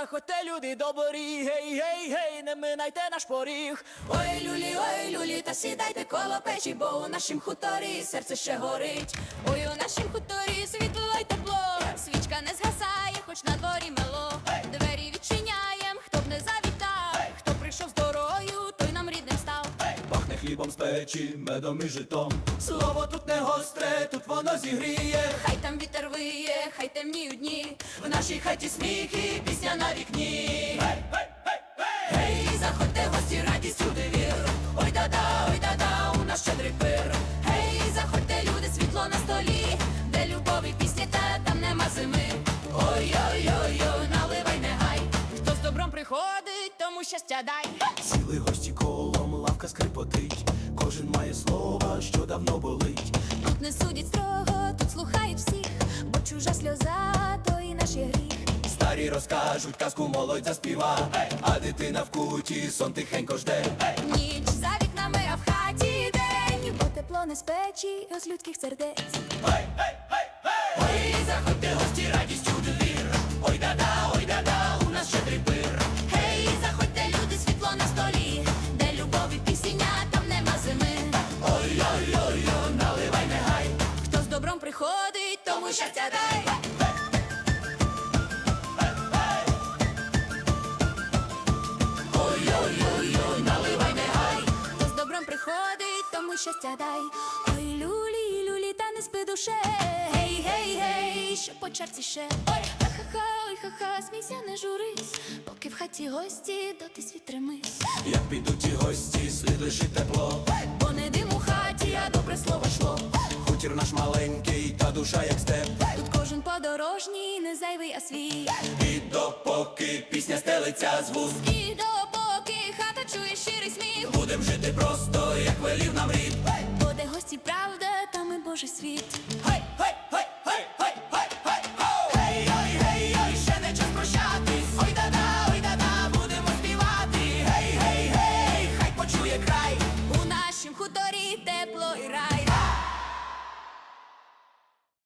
заходьте, люди добрі, гей, гей, гей, не минайте наш поріг. Ой, люлі, ой, люлі, та сідайте коло печі, бо у нашім хуторі серце ще горить. Ой, у нашім хуторі світло й тепло, свічка не згасає, хоч на дворі мело. Двері відчиняєм, хто б не завітав, хто прийшов з дорогою, той нам рідним став. Пахне хлібом з печі, медом і житом. Слово тут гостре, тут воно зігріє. Хай там вітер виє, хай темніють дні. В нашій хаті сміх і пісня на вікні. Гей, заходьте, гості, радість сюди вір. Ой, да-да, ой, да-да, у нас щедрий пир. Гей, заходьте, люди, світло на столі, де любові пісні, та там нема зими. Ой-ой-ой-ой, наливай негай. Хто з добром приходить, тому щастя дай. Сіли гості колом, лавка скрипотить. Кожен має слово, що давно болить. Не судять строго, тут слухають всіх, бо чужа сльоза, то і наш є гріх. Старі розкажуть, казку молодь заспіва, а дитина в куті сон тихенько жде. Ніч за вікнами, а в хаті день, бо тепло не з печі, з людських сердець. Гості, радість у двір. Тому щастя дай. Ой-ой-ой, наливай негай. Хто з добром приходить, тому щастя дай. Ой, люлі, люлі, та не спи душе. Гей, гей, гей, що по чарці ще. Ой, ха-ха-ха, ой, ха-ха, смійся, не журись. Поки в хаті гості, доти світ тримись. Як підуть ті гості, слід лишить тепло. Бо не дим у хаті, а добре слово йшло. Хутір наш та душа, як степ. Тут кожен подорожній, не зайвий, а свій. І допоки пісня стелиться з вуст. І допоки хата чує щирий сміх. Будем жити просто, як велів нам рід. Буде гості, правда, там і Божий світ. Хай, хай, хай, хай, хай, хай, хай, хей, ой, гей, ще не час прощатись. Ой, да-да, будемо співати. Гей, гей, гей, хай почує край. У нашім хуторі тепло і рай.